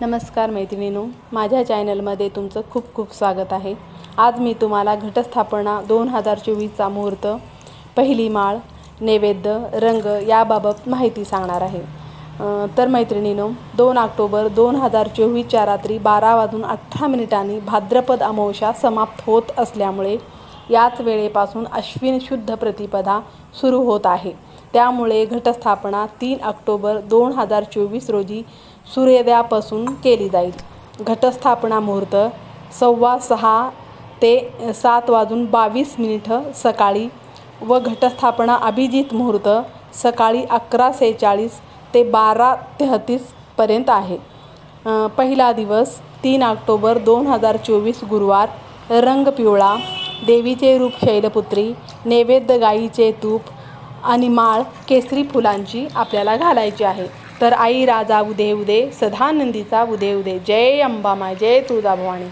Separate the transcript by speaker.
Speaker 1: नमस्कार मैत्रिणीनो माझ्या चॅनलमध्ये तुमचं खूप खूप स्वागत आहे. आज मी तुम्हाला घटस्थापना दोन हजार चोवीसचा मुहूर्त पहिली माळ नैवेद्य रंग याबाबत माहिती सांगणार आहे. तर मैत्रिणीनो दोन ऑक्टोबर दोन हजार चोवीसच्या रात्री बारा वाजून अठरा मिनिटांनी भाद्रपद अमावस्या समाप्त होत असल्यामुळे याच वेळेपासून अश्विन शुद्ध प्रतिपदा सुरू होत आहे. त्यामुळे घटस्थापना तीन ऑक्टोबर दोन हजार चोवीस रोजी सूर्योदयापासून केली जाईल. घटस्थापना मुहूर्त सव्वा सहा ते सात वाजून बावीस मिनिटं सकाळी व घटस्थापना अभिजित मुहूर्त सकाळी अकरा सेहेचाळीस ते बारा तेहतीसपर्यंत आहे. पहिला दिवस तीन ऑक्टोबर दोन हजार चोवीस गुरुवार रंग पिवळा देवीचे रूप शैलपुत्री नैवेद्य गाईचे तूप आणि माळ केसरी फुलांची आपल्याला घालायची आहे. तर आई राजा उदे उदे सदानंदीचा उदे उदे. जय अंबामा जय तुळजाभवानी.